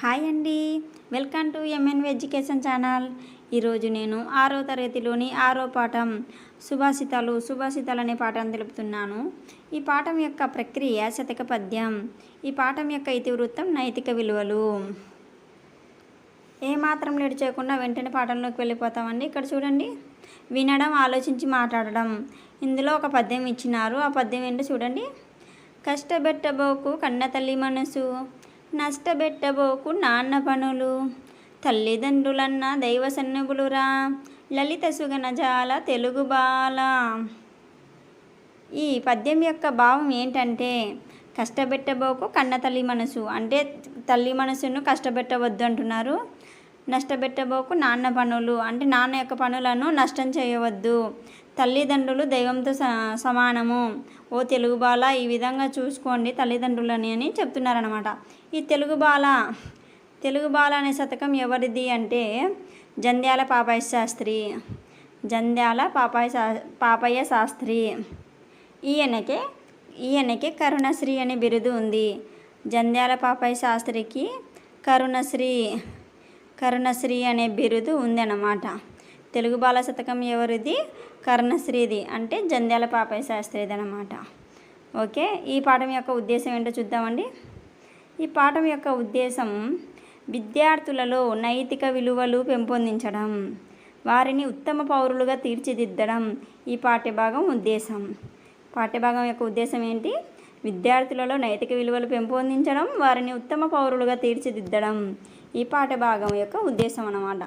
Hi అండి. Welcome to MN education channel. ఈరోజు నేను ఆరో తరగతిలోని ఆరో పాఠం సుభాషితాలు సుభాషితాలు అనే పాఠం తెలుపుతున్నాను. ఈ పాఠం యొక్క ప్రక్రియ శతక పద్యం. ఈ పాఠం యొక్క ఇతివృత్తం నైతిక విలువలు. ఏమాత్రం లేట్ చేయకుండా వెంటనే పాఠంలోకి వెళ్ళిపోతామండి. ఇక్కడ చూడండి. వినడం ఆలోచించి మాట్లాడడం. ఇందులో ఒక పద్యం ఇచ్చినారు. ఆ పద్యం ఏంటో చూడండి. కష్టపెట్టబోకు కన్న తల్లి మనసు. నష్టపెట్టబోకు నాన్న పనులు. తల్లిదండ్రులన్న దైవ సన్నుబులురా లలిత సుగనజాల తెలుగు బాల. ఈ పద్యం యొక్క భావం ఏంటంటే కష్టపెట్టబోకు కన్న తల్లి మనసు. అంటే తల్లి మనసును కష్టపెట్టవద్దు అంటున్నారు. నష్టపెట్టబోకు నాన్న పనులు. అంటే నాన్న యొక్క పనులను నష్టం చేయవద్దు. తల్లిదండ్రులు దైవంతో స సమానము. ఓ తెలుగు బాల ఈ విధంగా చూసుకోండి తల్లిదండ్రులని అని చెప్తున్నారనమాట ఈ తెలుగు బాల తెలుగు బాల అనే శతకం ఎవరిది అంటే జంధ్యాల పాపయ్య శాస్త్రి జంధ్యాల పాపాయ శా పాపయ్య శాస్త్రి. ఈయనకే ఈయనకి కరుణశ్రీ అనే బిరుదు ఉంది. జంధ్యాల పాపయ్య శాస్త్రికి కరుణశ్రీ కరుణశ్రీ అనే బిరుదు ఉందన్నమాట. తెలుగు బాల శతకం ఎవరిది? కర్ణశ్రీది. అంటే జంధ్యాల పాపయ్య శాస్త్రిది అనమాట ఓకే ఈ పాఠం యొక్క ఉద్దేశం ఏంటో చూద్దామండి. ఈ పాఠం యొక్క ఉద్దేశం విద్యార్థులలో నైతిక విలువలు పెంపొందించడం వారిని ఉత్తమ పౌరులుగా తీర్చిదిద్దడం ఈ పాఠ్యభాగం ఉద్దేశం. పాఠ్యభాగం యొక్క ఉద్దేశం ఏంటి? విద్యార్థులలో నైతిక విలువలు పెంపొందించడం వారిని ఉత్తమ పౌరులుగా తీర్చిదిద్దడం ఈ పాఠభాగం యొక్క ఉద్దేశం అన్నమాట.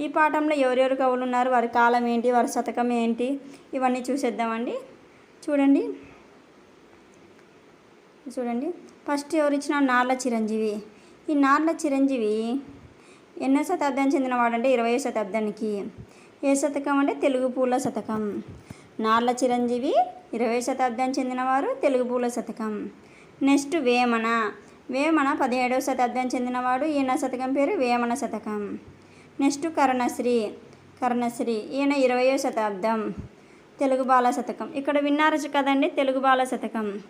ఈ పాఠంలో ఎవరెవరు కవులు ఉన్నారు? వారి కాలం ఏంటి? వారి శతకం ఏంటి? ఇవన్నీ చూసేద్దామండి. చూడండి. చూడండి. ఫస్ట్ ఎవరు ఇచ్చిన నార్ల చిరంజీవి? ఈ నార్ల చిరంజీవి ఎన్నో శతాబ్దానికి చెందినవాడంటే ఇరవై శతాబ్దానికి. ఏ శతకం అంటే? తెలుగు పూల శతకం. నార్ల చిరంజీవి ఇరవై శతాబ్దానికి చెందినవారు తెలుగు పూల శతకం. నెక్స్ట్ వేమన. వేమన పదిహేడవ శతాబ్దానికి చెందినవాడు. ఈయన శతకం పేరు వేమన శతకం. నెక్స్ట్ కరుణశ్రీ. కర్ణశ్రీ ఈయన ఇరవయో శతాబ్దం. తెలుగు బాల శతకం. ఇక్కడ విన్నారు కదండి తెలుగు బాల శతకం.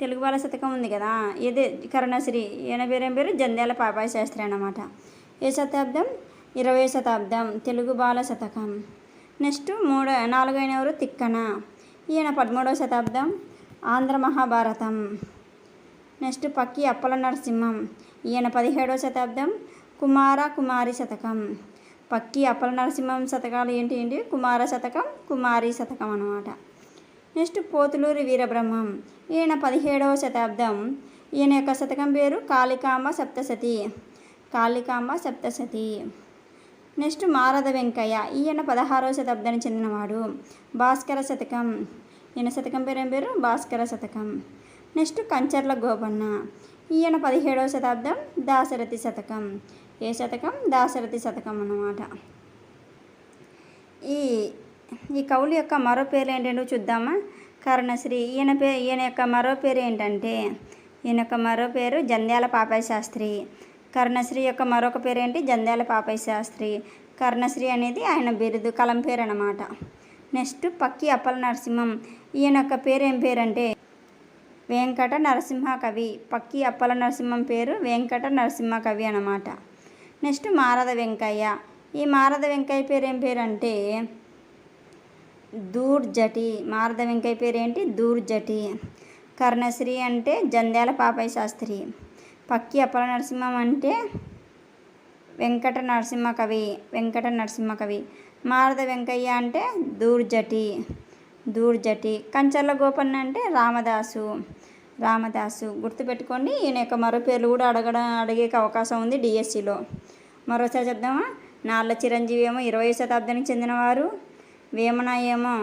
తెలుగు బాల శతకం ఉంది కదా. ఇది కరుణశ్రీ. ఈయన పేరేం పేరు? జంధ్యాల పాపాయ శాస్త్రి అన్నమాట. ఏ శతాబ్దం? ఇరవై శతాబ్దం. తెలుగు బాల శతకం. నెక్స్ట్ మూడో నాలుగైన ఎవరు తిక్కన. ఈయన పదమూడవ శతాబ్దం. ఆంధ్ర మహాభారతం. నెక్స్ట్ పక్కి అప్పల నరసింహం ఈయన పదిహేడవ శతాబ్దం. కుమార కుమారి శతకం. పక్కి అప్పల నరసింహం శతకాలు ఏంటి ఏంటి? కుమార శతకం కుమారి శతకం అనమాట నెక్స్ట్ పోతులూరి వీరబ్రహ్మం. ఈయన పదిహేడవ శతాబ్దం. ఈయన యొక్క శతకం పేరు కాళికాంబ సప్తసతి కాళికాంబ సప్తసతి నెక్స్ట్ మారద వెంకయ్య. ఈయన పదహారవ శతాబ్దానికి చెందినవాడు. భాస్కర శతకం. ఈయన శతకం పేరు ఏం పేరు? భాస్కర శతకం. నెక్స్ట్ కంచర్ల గోపన్న. ఈయన పదిహేడవ శతాబ్దం దాశరథి శతకం. ఏ శతకం? దాశరథి శతకం అన్నమాట. ఈ ఈ కవులు యొక్క మరో పేరు ఏంటంటే చూద్దామా? కరుణశ్రీ ఈయన పే ఈయన యొక్క మరో పేరు ఏంటంటే ఈయన యొక్క మరో పేరు జంధ్యాల పాపయ్య శాస్త్రి. కరుణశ్రీ యొక్క మరొక పేరు ఏంటి జంధ్యాల పాపయ్య శాస్త్రి. కర్ణశ్రీ అనేది ఆయన బిరుదు కలం పేరు అనమాట నెక్స్ట్ పక్కి అప్పల నరసింహం. ఈయన యొక్క పేరు ఏం పేరంటే వెంకట నరసింహ కవి. పక్కి అప్పల నరసింహం పేరు వెంకట నరసింహ కవి అన్నమాట. నెక్స్ట్ మారద వెంకయ్య. ఈ మారద వెంకయ్య పేరు ఏం పేరు అంటే దూర్జటి. మారద వెంకయ్య పేరు ఏంటి దూర్జటి. కర్ణశ్రీ అంటే జంధ్యాల పాపయ్య శాస్త్రి. పక్కి అప్పల నరసింహం అంటే వెంకట నరసింహ కవి. వెంకట నరసింహ కవి. మారద వెంకయ్య అంటే దూర్జటి. దూర్జటి. కంచర్ల గోపన్న అంటే రామదాసు. రామదాసు గుర్తుపెట్టుకోండి ఈయన యొక్క మరో పేర్లు కూడా అడగడం అడిగే అవకాశం ఉంది డిఎస్సిలో. మరోసారి చెప్దామా? నాళ్ళ చిరంజీవి ఏమో ఇరవై శతాబ్దానికి చెందినవారు వేమన ఏమో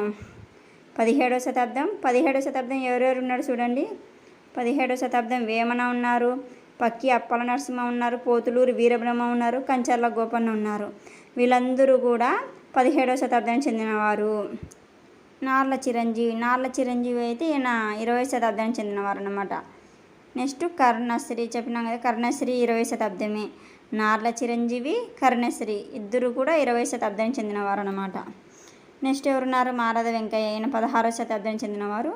పదిహేడవ శతాబ్దం. పదిహేడవ శతాబ్దం ఎవరెవరు ఉన్నారు చూడండి. పదిహేడవ శతాబ్దం వేమన ఉన్నారు పక్కి అప్పల నరసింహ ఉన్నారు పోతులూరు వీరబ్రహ్మ ఉన్నారు కంచర్ల గోపన్న ఉన్నారు. వీళ్ళందరూ కూడా పదిహేడవ శతాబ్దానికి చెందినవారు. నార్ల చిరంజీవి. నార్ల చిరంజీవి అయితే ఈయన ఇరవై శతాబ్దానికి చెందినవారు అనమాట నెక్స్ట్ కర్ణశ్రీ. చెప్పినాం కదా కర్ణశ్రీ ఇరవై శతాబ్దమే. నార్ల చిరంజీవి కర్ణశ్రీ ఇద్దరు కూడా ఇరవై శతాబ్దానికి చెందినవారు అనమాట నెక్స్ట్ ఎవరున్నారు? మారద వెంకయ్య. ఈయన పదహారవ శతాబ్దానికి చెందినవారు.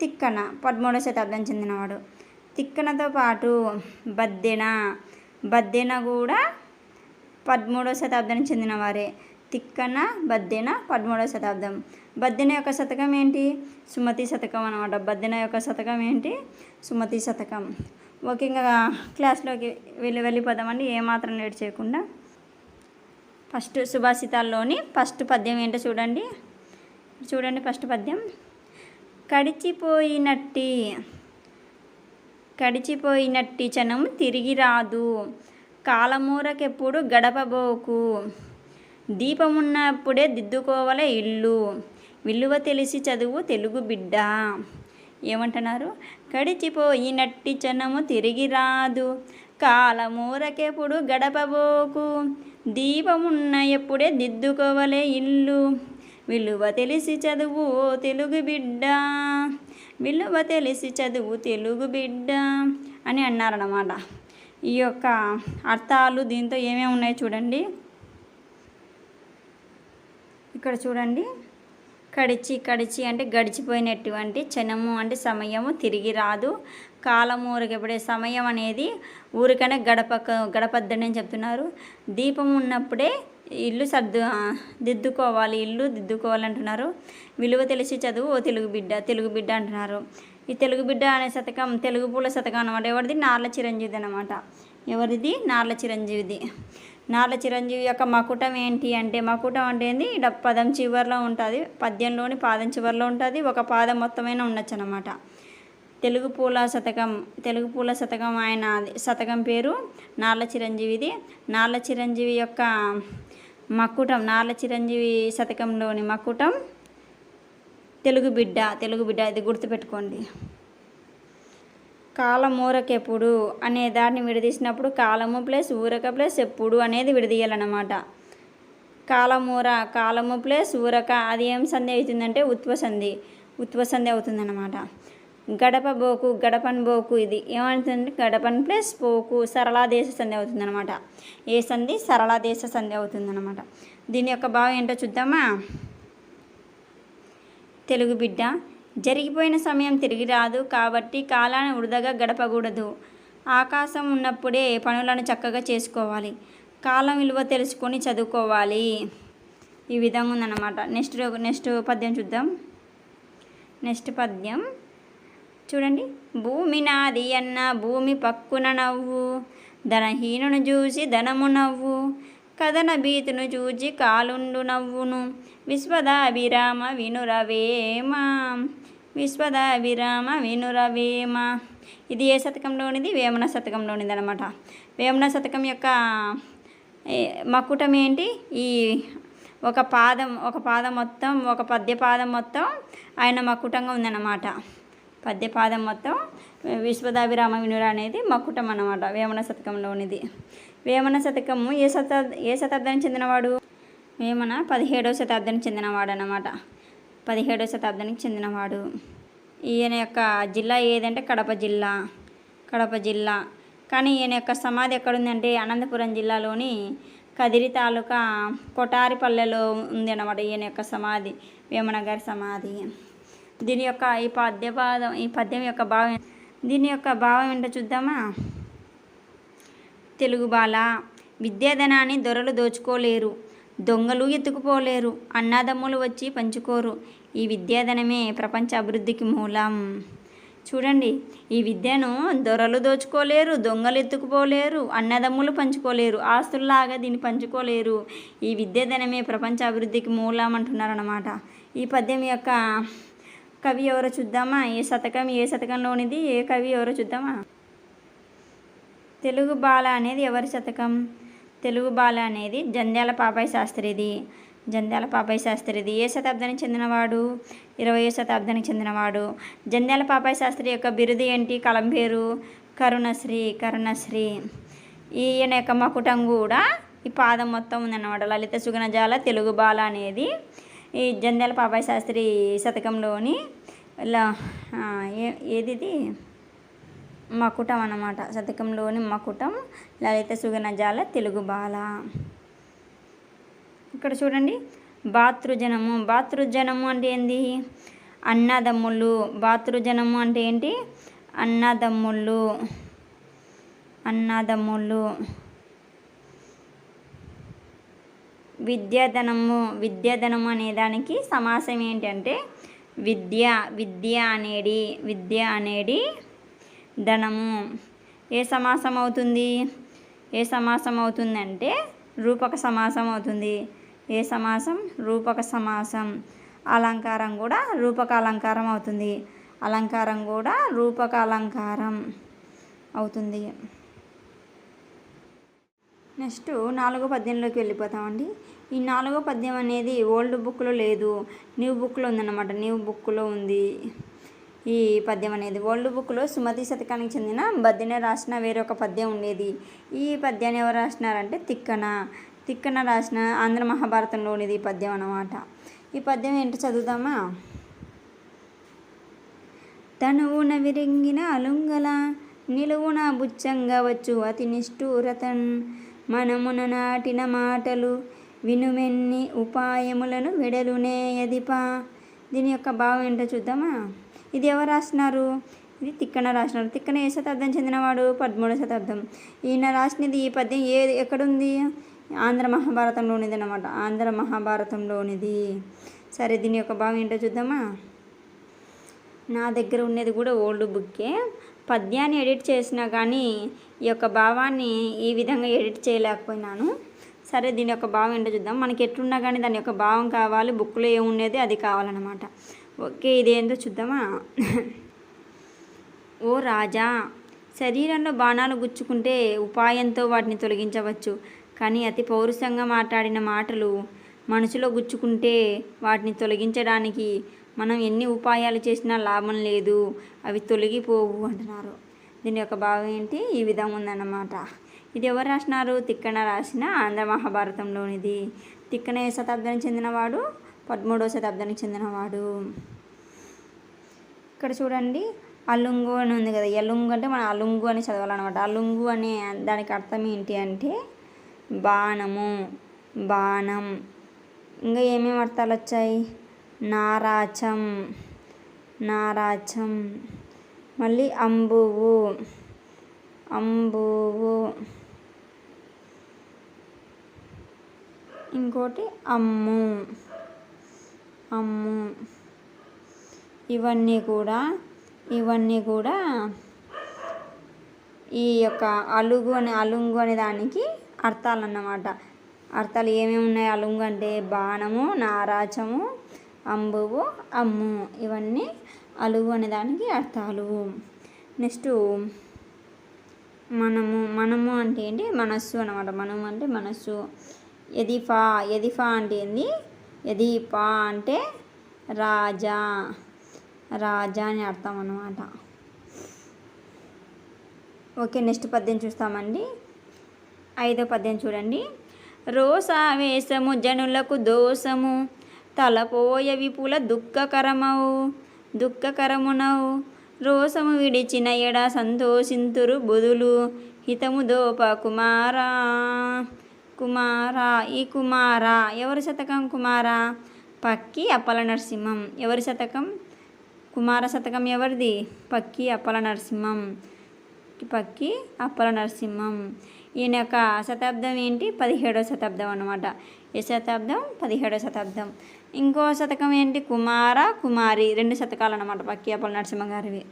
తిక్కన పదమూడవ శతాబ్దానికి చెందినవాడు. తిక్కనతో పాటు బద్దెన. బద్దెన కూడా పదమూడవ శతాబ్దానికి చెందినవారే. తిక్కన బద్దెన పదమూడవ శతాబ్దం. బద్దెన యొక్క శతకం ఏంటి? సుమతి శతకం అనమాట బద్దెన యొక్క శతకం ఏంటి? సుమతి శతకం. ఓకే ఇంకా క్లాస్లోకి వెళ్ళి వెళ్ళిపోదామండి. ఏమాత్రం లేట్ చేయకుండా. ఫస్ట్ సుభాషితాల్లోని ఫస్ట్ పద్యం ఏంటో చూడండి. చూడండి ఫస్ట్ పద్యం. కడిచిపోయినట్టి కడిచిపోయినట్టి చనం తిరిగి రాదు. కాలమూరకెప్పుడు గడపబోకు. దీపం ఉన్నప్పుడే దిద్దుకోవలే ఇల్లు. విలువ తెలిసి చదువు తెలుగు బిడ్డ. ఏమంటున్నారు? గడిచిపోయినట్టి చనము తిరిగి రాదు. కాలమూరకెప్పుడు గడపబోకు? దీపమున్న ఎప్పుడే దిద్దుకోవలే ఇల్లు. విలువ తెలిసి చదువు తెలుగు బిడ్డ. విలువ తెలిసి చదువు తెలుగు బిడ్డ అని అన్నారన్నమాట. ఈ యొక్క అర్థాలు దీంతో ఏమేమి ఉన్నాయో చూడండి. ఇక్కడ చూడండి. కడిచి కడిచి అంటే గడిచిపోయినటువంటి క్షణము అంటే సమయము తిరిగి రాదు. కాలము ఊరికెప్పుడే సమయం అనేది ఊరికనే గడప గడపద్దని చెప్తున్నారు. దీపం ఉన్నప్పుడే ఇల్లు సర్దు దిద్దుకోవాలి ఇల్లు దిద్దుకోవాలి అంటున్నారు. విలువ తెలిసి చదువు ఓ తెలుగు బిడ్డ తెలుగు బిడ్డ అంటున్నారు. ఈ తెలుగు బిడ్డ అనే శతకం తెలుగు పూల శతకం అనమాట ఎవరిది? నార్ల చిరంజీవిది అనమాట ఎవరిది? నార్ల చిరంజీవిది. నాల చిరంజీవి యొక్క మకుటం ఏంటి అంటే మకుటం అంటే ఏంది? పదం చివరిలో ఉంటుంది పద్యంలోని పాదం చివరిలో ఉంటుంది ఒక పాదం మొత్తమైన ఉండొచ్చు అనమాట తెలుగు పూల శతకం తెలుగు పూల శతకం ఆయన శతకం పేరు నార్ల చిరంజీవిది. నార్ల చిరంజీవి యొక్క మక్కుటం నార్ల చిరంజీవి శతకంలోని మకుటం తెలుగు బిడ్డ తెలుగు బిడ్డ ఇది గుర్తుపెట్టుకోండి. కాలమూరకెప్పుడు అనే దాన్ని విడదీసినప్పుడు కాలము ప్లస్ ఊరక ప్లస్ ఎప్పుడు అనేది విడదీయాలన్నమాట. కాలమూర కాలము ప్లస్ ఊరక అది ఏం సంధి అవుతుందంటే ఉత్వసంధి సంధి సంధి అవుతుందన్నమాట. గడప బోకు గడపన్ బోకు ఇది ఏమవుతుందంటే గడపన్ ప్లస్ పోకు సరళా దేశ సంధి అవుతుందన్నమాట. ఏ సంధి? సరళా దేశ సంధి అవుతుందన్నమాట. దీని యొక్క భావం ఏంటో చూద్దామా? తెలుగు బిడ్డ జరిగిపోయిన సమయం తిరిగి రాదు కాబట్టి కాలాన్ని వృధగా గడపకూడదు. ఆకాశం ఉన్నప్పుడే పనులను చక్కగా చేసుకోవాలి. కాలం విలువ తెలుసుకొని చదువుకోవాలి. ఈ విధంగా ఉందన్నమాట. నెక్స్ట్ నెక్స్ట్ పద్యం చూద్దాం. నెక్స్ట్ పద్యం. చూడండి. భూమి నాది అన్న భూమి పక్కున నవ్వు. ధనహీనును చూసి ధనము నవ్వు. కథన భీతును చూచి కాలుండు నవ్వును. విశ్వదాభిరామ వినురవేమా. విశ్వదాభిరామ వినురవేమ. ఇది ఏ శతకంలోనిది? వేమన శతకంలోనిది అనమాట వేమన శతకం యొక్క మకుటం ఏంటి? ఈ ఒక పాదం ఒక పాదం మొత్తం ఒక పద్య పాదం మొత్తం ఆయన మకుటంగా ఉందన్నమాట. పద్యపాదం మొత్తం విశ్వదాభిరామ వినుర అనేది మకుటం అన్నమాట వేమన శతకంలోనిది. వేమన శతకము ఏ శత ఏ శతాబ్దానికి చెందినవాడు? వేమన పదిహేడవ శతాబ్దానికి చెందినవాడు అన్నమాట పదిహేడవ శతాబ్దానికి చెందినవాడు. ఈయన యొక్క జిల్లా ఏదంటే కడప జిల్లా కడప జిల్లా. కానీ ఈయన యొక్క సమాధి ఎక్కడుందంటే అనంతపురం జిల్లాలోని కదిరి తాలూకా కొటారిపల్లెలో ఉంది అన్నమాట ఈయన యొక్క సమాధి వేమన గారి సమాధి. దీని యొక్క ఈ పద్యపాదం ఈ పద్యం యొక్క భావం దీని యొక్క భావం ఏంటో చూద్దామా? తెలుగు బాల విద్యాధనాన్ని దొరలు దోచుకోలేరు. దొంగలు ఎత్తుకుపోలేరు అన్నదమ్ములు వచ్చి పంచుకోరు. ఈ విద్యాధనమే ప్రపంచ అభివృద్ధికి మూలం. చూడండి ఈ విద్యను దొరలు దోచుకోలేరు దొంగలు ఎత్తుకుపోలేరు అన్నదమ్ములు పంచుకోలేరు ఆస్తుల్లాగా దీన్ని పంచుకోలేరు. ఈ విద్యాధనమే ప్రపంచ అభివృద్ధికి మూలం అంటున్నారన్నమాట. ఈ పద్యం యొక్క కవి ఎవరో చూద్దామా? ఏ శతకం ఏ శతకంలోనిది? ఏ కవి ఎవరో చూద్దామా? తెలుగు బాల అనేది ఎవరి శతకం? తెలుగు బాల అనేది జంధ్యాల పాపాయి శాస్త్రిది. జంధ్యాల పాపాయి శాస్త్రిది. ఏ శతాబ్దానికి చెందినవాడు? ఇరవయో శతాబ్దానికి చెందినవాడు. జంధ్యాల పాపాయి శాస్త్రి యొక్క బిరుదు ఏంటి? కలం పేరు? కరుణశ్రీ కరుణశ్రీ. ఈయన యొక్క మకుటం కూడా ఈ పాదం మొత్తం ఉందన్నమాట. లలిత సుగనజాల తెలుగు బాల అనేది ఈ జంధ్యాల పాపాయి శాస్త్రి శతకంలోని ఇలా ఏ ఏది మకుటం అన్నమాట. శతకంలోని మకుటం లలిత సుగనజాల తెలుగు బాల. ఇక్కడ చూడండి. బాతృజనము. బాతృజనము అంటే ఏంది? అన్నదమ్ములు. బాతృజనము అంటే ఏంటి? అన్నదమ్ముళ్ళు అన్నదమ్ముళ్ళు విద్యాధనము. విద్యాధనము అనే దానికి సమాసం ఏంటంటే విద్య. విద్య అనేది విద్య అనేది ధనము. ఏ సమాసం అవుతుంది ఏ సమాసం అవుతుందంటే రూపక సమాసం అవుతుంది ఏ సమాసం? రూపక సమాసం. అలంకారం కూడా రూపక అలంకారం అవుతుంది. అలంకారం కూడా రూపక అలంకారం అవుతుంది. నెక్స్ట్ నాలుగో పద్యంలోకి వెళ్ళిపోతామండి. ఈ నాలుగో పద్యం అనేది ఓల్డ్ బుక్లో లేదు. న్యూ బుక్లో ఉందన్నమాట. న్యూ బుక్లో ఉంది. ఈ పద్యం అనేది ఓల్డ్ బుక్లో సుమతి శతకానికి చెందిన బద్దెన రాసిన వేరొక పద్యం ఉండేది. ఈ పద్యాన్ని ఎవరు రాసినారంటే తిక్కన. తిక్కన రాసిన ఆంధ్ర మహాభారతంలోనిది ఈ పద్యం అన్నమాట. ఈ పద్యం ఏంటి చదువుదామా? తనువున విరింగిన అలుంగల నిలువున బుచ్చంగా వచ్చు అతి నిష్ఠూరతన్. మనమున నాటిన మాటలు వినుమెన్ని ఉపాయములను వెడలునే ఎదిపా దీని యొక్క భావం ఏంటో చూద్దామా? ఇది ఎవరు రాసినారు? ఇది తిక్కన రాసినారు. తిక్కన ఏ శతాబ్దం చెందినవాడు? పదమూడవ శతాబ్దం. ఈయన రాసినది ఈ పద్యం ఏ ఎక్కడుంది? ఆంధ్ర మహాభారతంలోనిది అనమాట ఆంధ్ర మహాభారతంలోనిది. సరే దీని యొక్క భావం ఏంటో చూద్దామా? నా దగ్గర ఉన్నది కూడా ఓల్డ్ బుక్కే. పద్యాన్ని ఎడిట్ చేసినా కానీ ఈ యొక్క భావాన్ని ఈ విధంగా ఎడిట్ చేయలేకపోయినాను. సరే దీని యొక్క భావం ఏంటో చూద్దాం. మనకి ఎట్లున్నా కానీ దాని యొక్క భావం కావాలి బుక్లో ఏముండేది అది కావాలన్నమాట. ఓకే ఇదేందో చూద్దామా? ఓ రాజా శరీరంలో బాణాలు గుచ్చుకుంటే ఉపాయంతో వాటిని తొలగించవచ్చు. కానీ అతి పౌరుషంగా మాట్లాడిన మాటలు మనసులో గుచ్చుకుంటే వాటిని తొలగించడానికి మనం ఎన్ని ఉపాయాలు చేసినా లాభం లేదు. అవి తొలగిపోవు అంటున్నారు. దీని యొక్క భావం ఏంటి? ఈ విధంగా ఉందన్నమాట. ఇది ఎవరు రాసినారు? తిక్కన రాసిన ఆంధ్ర మహాభారతంలోనిది. తిక్కన ఏ శతాబ్దానికి చెందినవాడు? పదమూడవ శతాబ్దానికి చెందినవాడు ఇక్కడ చూడండి అలుంగు అని ఉంది కదా. ఎలుంగు అంటే మనం అలుంగు అని చదవాలన్నమాట. అలుంగు అనే దానికి అర్థం ఏంటి అంటే బాణము బాణం. ఇంకా ఏమేమి అర్థాలు వచ్చాయి? నారాచం నారాచం. మళ్ళీ అంబువు అంబువు. ఇంకోటి అమ్ము. అమ్ము. ఇవన్నీ కూడా ఇవన్నీ కూడా ఈ యొక్క అలుగు అనే అలుంగు అనే దానికి అర్థాలు అన్నమాట అర్థాలు ఏమేమి ఉన్నాయి? అలుంగు అంటే బాణము నారాచము అంబువు అమ్ము. ఇవన్నీ అలుగు అనే దానికి అర్థాలు. నెక్స్ట్ మనము మనము అంటే ఏంటి? మనస్సు అనమాట మనము అంటే మనస్సు. ఎదిఫా ఎదిఫా అంటే ఏంది? ఎదిఫా అంటే రాజా. రాజా అని అర్థం అనమాట ఓకే నెక్స్ట్ పద్యం చూస్తామండి. ఐదో పద్యం చూడండి. రోసావేశము జనులకు దోషము తలపోయ విపుల దుఃఖకరమవు దుఃఖకరమునవు. రోసము విడిచిన ఎడ సంతోషింతురు బుధులు హితము దోప కుమారా కుమారా ఈ కుమారా ఎవరి శతకం కుమారా? పక్కి అప్పల నరసింహం. ఎవరి శతకం? కుమార శతకం ఎవరిది? పక్కి అప్పల నరసింహం. పక్కి అప్పల నరసింహం. ఈయన యొక్క శతాబ్దం ఏంటి? పదిహేడవ శతాబ్దం అనమాట ఏ శతాబ్దం? పదిహేడవ శతాబ్దం. ఇంకో శతకం ఏంటి? కుమార కుమారి. రెండు శతకాలు అనమాట పక్కి అప్పల నరసింహ గారివి.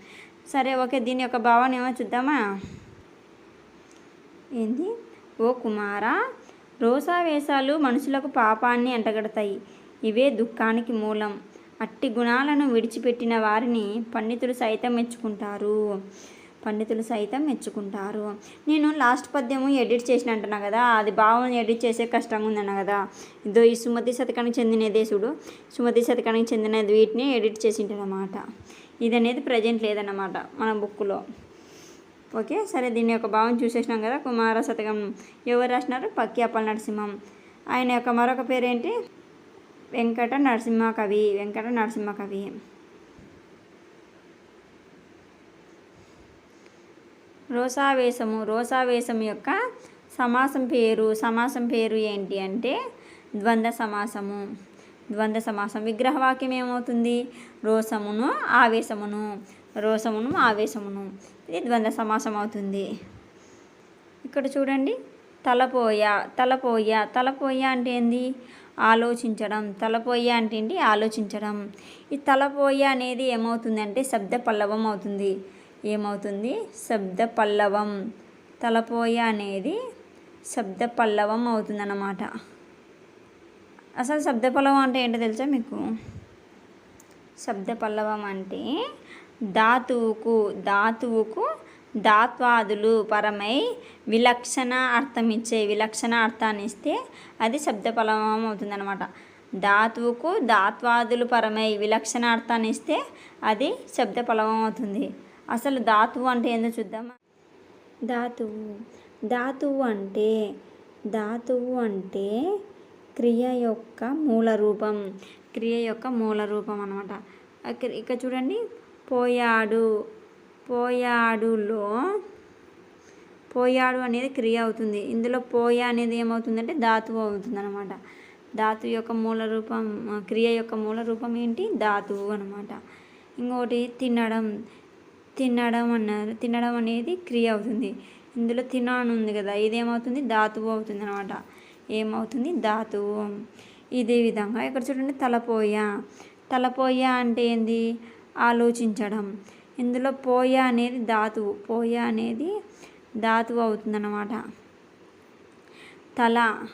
సరే ఓకే దీని యొక్క భావన ఏమో చూద్దామా? ఏంది? ఓ కుమార రోసావేశాలు మనుషులకు పాపాన్ని అంటగడతాయి. ఇవే దుఃఖానికి మూలం. అట్టి గుణాలను విడిచిపెట్టిన వారిని పండితులు సైతం మెచ్చుకుంటారు. పండితులు సైతం మెచ్చుకుంటారు. నేను లాస్ట్ పద్యము ఎడిట్ చేసిన అంటున్నా కదా? అది భావం ఎడిట్ చేసే కష్టంగా ఉందన్న కదా? ఇదో ఈ సుమతి శతకానికి చెందిన దేశుడు సుమతి శతకానికి చెందిన వీటిని ఎడిట్ చేసింటానమాట ఇది అనేది ప్రజెంట్ లేదన్నమాట మన బుక్లో ఓకే సరే దీని యొక్క భావం చూసేసినాం కదా కుమార శతకం ఎవరు రాసినారు? పక్కి అప్పల నరసింహం. ఆయన యొక్క మరొక పేరేంటి? వెంకట నరసింహ కవి వెంకట నరసింహ కవి. రోసావేశము రోసావేశం యొక్క సమాసం పేరు సమాసం పేరు ఏంటి అంటే ద్వంద్వ సమాసము. ద్వంద్వ సమాసం విగ్రహవాక్యం ఏమవుతుంది? రోసమును ఆవేశమును. రోసమును ఆవేశమును. ఇది ద్వంద్వ సమాసం అవుతుంది. ఇక్కడ చూడండి. తలపోయ తలపోయ. తలపోయ అంటే ఏంది? ఆలోచించడం. తలపోయ అంటే ఏంటి? ఆలోచించడం. ఈ తలపోయ అనేది ఏమవుతుందంటే శబ్ద పల్లవం అవుతుంది. ఏమవుతుంది? శబ్ద పల్లవం తలపోయ అనేది శబ్ద పల్లవం అవుతుందన్నమాట. అసలు శబ్ద పల్లవం అంటే ఏంటో తెలుసా మీకు? శబ్ద పల్లవం అంటే ధాతువుకు ధాతువుకు ధాత్వాదులు పరమై విలక్షణ అర్థమిచ్చే విలక్షణ అర్థాన్ని ఇస్తే అది శబ్ద అవుతుందన్నమాట. ధాతువుకు ధాత్వాదులు పరమై విలక్షణ అర్థాన్ని ఇస్తే అది శబ్ద అవుతుంది. అసలు ధాతువు అంటే ఏందో చూద్దామా? ధాతువు. ధాతువు అంటే ధాతువు అంటే క్రియ యొక్క మూల రూపం. క్రియ యొక్క మూల రూపం అనమాట ఇక్కడ చూడండి. పోయాడు. పోయాడులో పోయాడు అనేది క్రియ అవుతుంది. ఇందులో పోయా అనేది ఏమవుతుందంటే ధాతువు అవుతుంది అనమాట ధాతు యొక్క మూల రూపం క్రియ యొక్క మూల రూపం ఏంటి? ధాతువు అనమాట ఇంకోటి తినడం. తినడం అన్నారు. తినడం అనేది క్రియ అవుతుంది. ఇందులో తినాను ఉంది కదా ఇదేమవుతుంది? ధాతువు అవుతుంది అనమాట ఏమవుతుంది? ధాతువు. ఇదే విధంగా ఇక్కడ చూడండి తలపోయ. తలపోయ అంటే ఏంది? ఆలోచించడం. ఇందులో పోయ అనేది ధాతువు. పోయ అనేది ధాతువు అవుతుందన్నమాట. తల.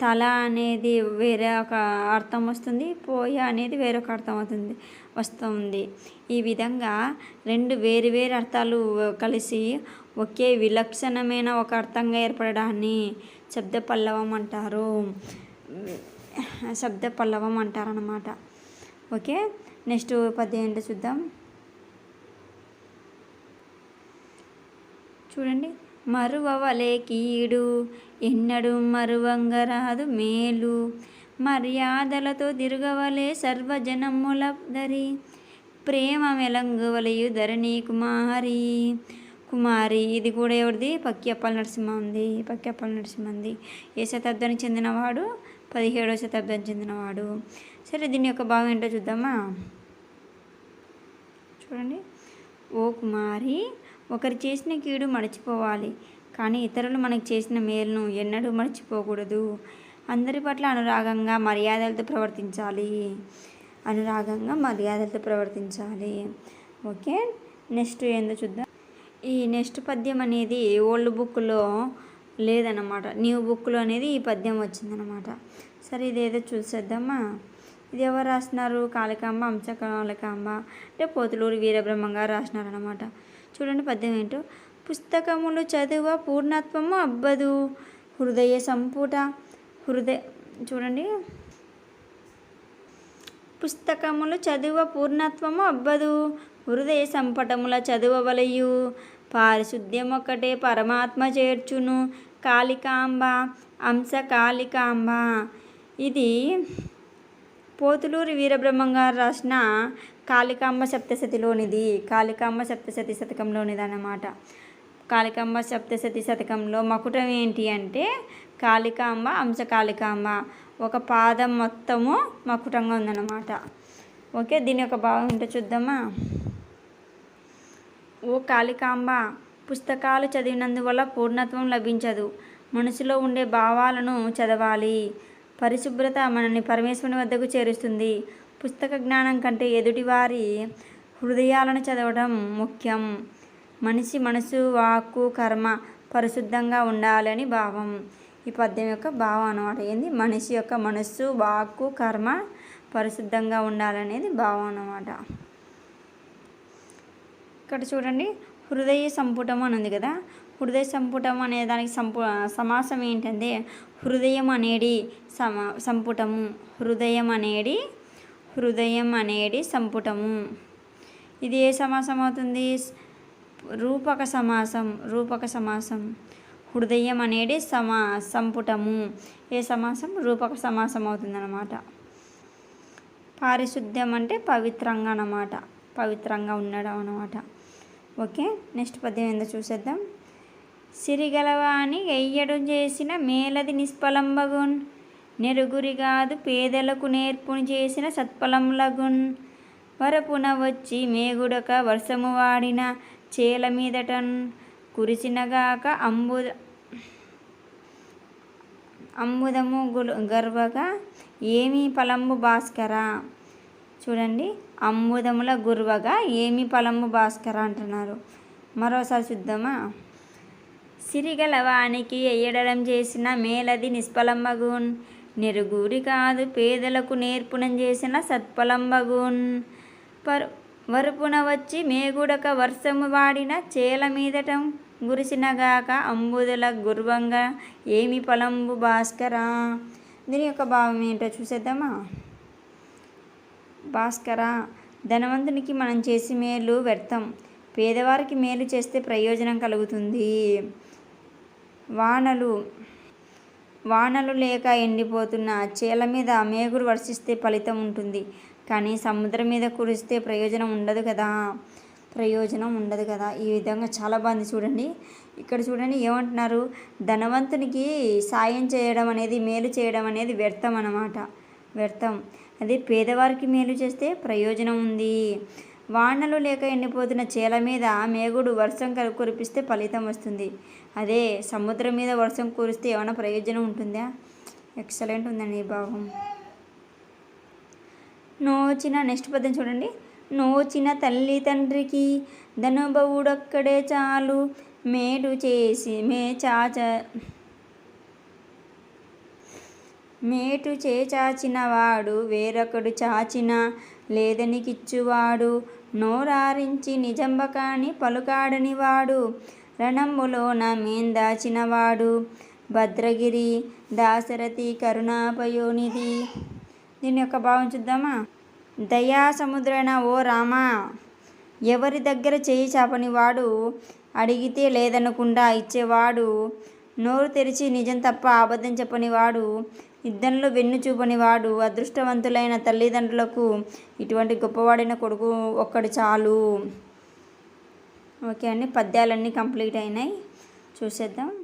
తల అనేది వేరే ఒక అర్థం వస్తుంది. పోయ అనేది వేరొక అర్థం అవుతుంది వస్తుంది. ఈ విధంగా రెండు వేరు వేరు అర్థాలు కలిసి ఒకే విలక్షణమైన ఒక అర్థంగా ఏర్పడడాన్ని శబ్ద పల్లవం అంటారు. శబ్ద పల్లవం అంటారనమాట ఓకే? నెక్స్ట్ పద్యం ఏంటో చూద్దాం. చూడండి. మరువవలే కీడు ఎన్నడు మరువంగరాదు మేలు. మర్యాదలతో తిరగవలే సర్వజనముల దరి. ప్రేమ మెలంగవలయు ధరణి కుమారి. కుమారి ఇది కూడా ఎవరిది? పక్కియప్పల నరసింహ ఉంది పక్కియప్పల నరసింహంది. ఏ శతాబ్దానికి చెందినవాడు? పదిహేడవ శతాబ్దానికి చెందినవాడు. సరే దీని యొక్క భావం ఏంటో చూద్దామా? చూడండి. ఓ కుమారి ఒకరు చేసిన కీడు మర్చిపోవాలి కానీ ఇతరులు మనకు చేసిన మేలును ఎన్నడూ మర్చిపోకూడదు. అందరి పట్ల అనురాగంగా మర్యాదలతో ప్రవర్తించాలి. అనురాగంగా మర్యాదలతో ప్రవర్తించాలి. ఓకే నెక్స్ట్ ఏందో చూద్దాం. ఈ నెక్స్ట్ పద్యం అనేది ఓల్డ్ బుక్లో లేదన్నమాట. న్యూ బుక్లో అనేది ఈ పద్యం వచ్చిందనమాట సరే ఇదేదో చూసేద్దామా? ఇది ఎవరు రాసినారు కాళికాంబ అంశ కాళికాంబ. అంటే పోతులూరు వీరబ్రహ్మం గారు రాసినారనమాట చూడండి పద్యం ఏంటో పుస్తకములు చదువ పూర్ణత్వము అబ్బదు. హృదయ సంపుట. హృదయ చూడండి. పుస్తకములు చదువ పూర్ణత్వము అబ్బదు. హృదయ సంపటముల చదువవలయు పారిశుద్ధ్యం ఒకటే పరమాత్మ చేర్చును. కాళికాంబ అంశ కాళికాంబ. ఇది పోతులూరి వీరబ్రహ్మం గారు రాసిన కాళికాంబ సప్తశతిలోనిది. కాళికాంబ సప్తశతి శతకంలోనిది అన్నమాట కాళికాంబ సప్తశతి శతకంలో మకుటం ఏంటి అంటే కాళికాంబ అంశ కాళికాంబ ఒక పాదం మొత్తము మకుటంగా ఉందన్నమాట. ఓకే దీని యొక్క భావం ఏంటో చూద్దామా? ఓ కాళికాంబ పుస్తకాలు చదివినందువల్ల పూర్ణత్వం లభించదు. మనసులో ఉండే భావాలను చదవాలి. పరిశుభ్రత మనల్ని పరమేశ్వరుని వద్దకు చేరుస్తుంది. పుస్తక జ్ఞానం కంటే ఎదుటివారి హృదయాలను చదవడం ముఖ్యం. మనిషి మనసు వాక్కు కర్మ పరిశుద్ధంగా ఉండాలని భావం. ఈ పద్యం యొక్క భావం అనమాట ఏంది? మనిషి యొక్క మనస్సు వాక్కు కర్మ పరిశుద్ధంగా ఉండాలనేది భావం అన్నమాట. ఇక్కడ చూడండి. హృదయ సంపుటం అని ఉంది కదా? హృదయ సంపుటం అనే దానికి సంపు సమాసం ఏంటంటే హృదయం అనేది సమ సంపుటము. హృదయం అనేది హృదయం అనేది సంపుటము. ఇది ఏ సమాసం అవుతుంది? రూపక సమాసం రూపక సమాసం. హృదయం అనేది సమా సంపుటము. ఏ సమాసం? రూపక సమాసం అవుతుందన్నమాట. పారిశుద్ధ్యం అంటే పవిత్రంగా అన్నమాట. పవిత్రంగా ఉండడం అన్నమాట. ఓకే నెక్స్ట్ పద్యం ఏందో చూసేద్దాం. సిరిగలవాని ఎయ్యడు చేసిన మేలది నిష్ఫలంబగున్. నెరుగురి కాదు పేదలకు నేర్పుని చేసిన సత్ఫలంలగున్. వరపున వచ్చి మేగుడక వర్షము వాడిన చేల మీదటన్ కురిసినగాక అంబు అమ్ముదము గర్వగా ఏమి ఫలంబు భాస్కర? చూడండి అంబుదముల గుర్వగా ఏమి ఫలంబు భాస్కర అంటున్నారు. మరోసారి చూద్దామా? సిరిగలవానికి ఎయ్యడడం చేసిన మేలది నిష్ఫలంబగున్. నిరుగురి కాదు పేదలకు నేర్పునం చేసిన సత్ఫలంబగున్. పరు వరుపున వచ్చి మేగుడక వర్షము వాడిన చేల మీదటం గురిసినగాక అంబుదల గుర్వంగా ఏమి పొలంబు భాస్కరా. దీని యొక్క భావం ఏంటో చూసేద్దామా? భాస్కర ధనవంతునికి మనం చేసి మేలు వ్యర్థం. పేదవారికి మేలు చేస్తే ప్రయోజనం కలుగుతుంది. వానలు వానలు లేక ఎండిపోతున్న చేల మీద మేగుడు వర్షిస్తే ఫలితం ఉంటుంది. కానీ సముద్రం మీద కురిస్తే ప్రయోజనం ఉండదు కదా? ప్రయోజనం ఉండదు కదా? ఈ విధంగా చాలా బాగుంది చూడండి. ఇక్కడ చూడండి ఏమంటున్నారు? ధనవంతునికి సాయం చేయడం అనేది మేలు చేయడం అనేది వ్యర్థం అన్నమాట. వ్యర్థం. అదే పేదవారికి మేలు చేస్తే ప్రయోజనం ఉంది. వానలు లేక ఎండిపోతున్న చేల మీద మేగుడు వర్షం క- కురిపిస్తే ఫలితం వస్తుంది. అదే సముద్రం మీద వర్షం కురిస్తే ఏమైనా ప్రయోజనం ఉంటుందా? ఎక్సలెంట్ ఉందండి ఈ భావం. నోచిన నెక్స్ట్ పద్యం చూడండి. నోచిన తల్లి తండ్రికి ధనుభవుడొక్కడే చాలు. మేలు చేసి మే చాచ మేటు చేచాచిన వాడు వేరొకడు చాచిన లేదనికిచ్చువాడు నోరారించి నిజంబకాని పలుకాడని వాడు రణంబులోన మేందాచినవాడు భద్రగిరి దాశరథి కరుణాపయోనిధి. దీని యొక్క భావం చూద్దామా? దయా సముద్రన ఓ రామా! ఎవరి దగ్గర చేయి చాపని వాడు అడిగితే లేదనకుండా ఇచ్చేవాడు. నోరు తెరిచి నిజం తప్ప అబద్ధం చెప్పని వాడు యుద్ధంలో వెన్ను చూపని వాడు అదృష్టవంతులైన తల్లిదండ్రులకు ఇటువంటి గొప్పవాడైన కొడుకు ఒక్కడు చాలు. ఓకే అండి పద్యాలన్నీ కంప్లీట్ అయినాయి. చూసేద్దాం.